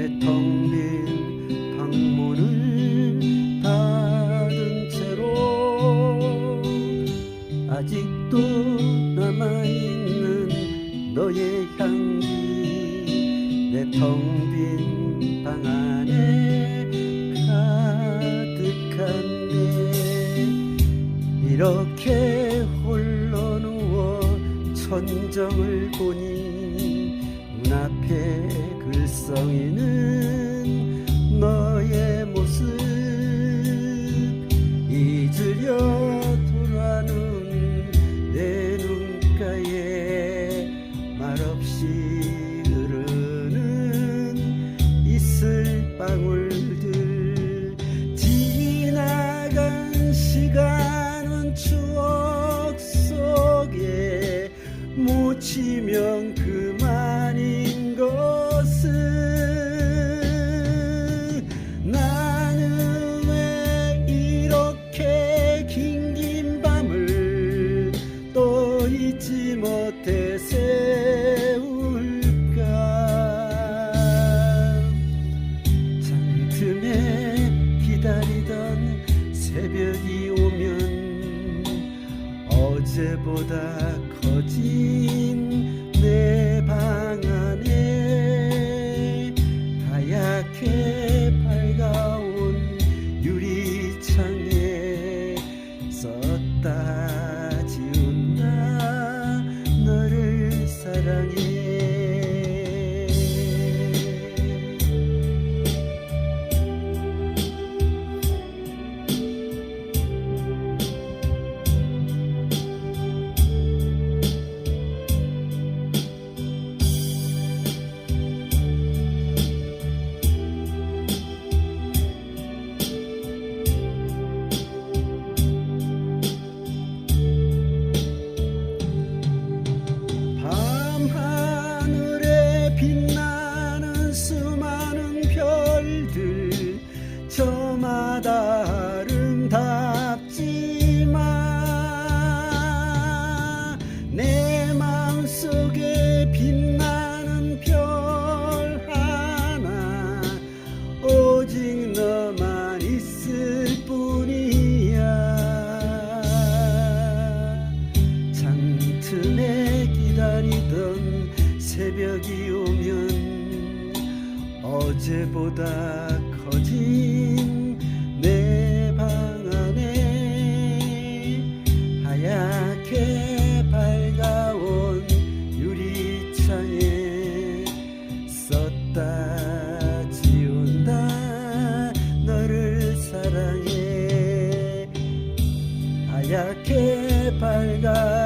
내텅빈 방문을 닫은 채로 아직도 남아있는 너의 향기 내 텅 빈 방 안에 가득한데 이렇게 홀로 누워 천정을 보니 눈앞에 글썽이는 너의 모습 잊으려 돌아는 내 눈가에 말없이 흐르는 이슬 방울들 지나간 시간은 추억 속에 묻히면 그 어제보다 커진 울던 새벽이 오면 어제보다 커진 내 방 안에 하얗게 밝아온 유리창에 썼다 지운다 너를 사랑해. 하얗게 밝아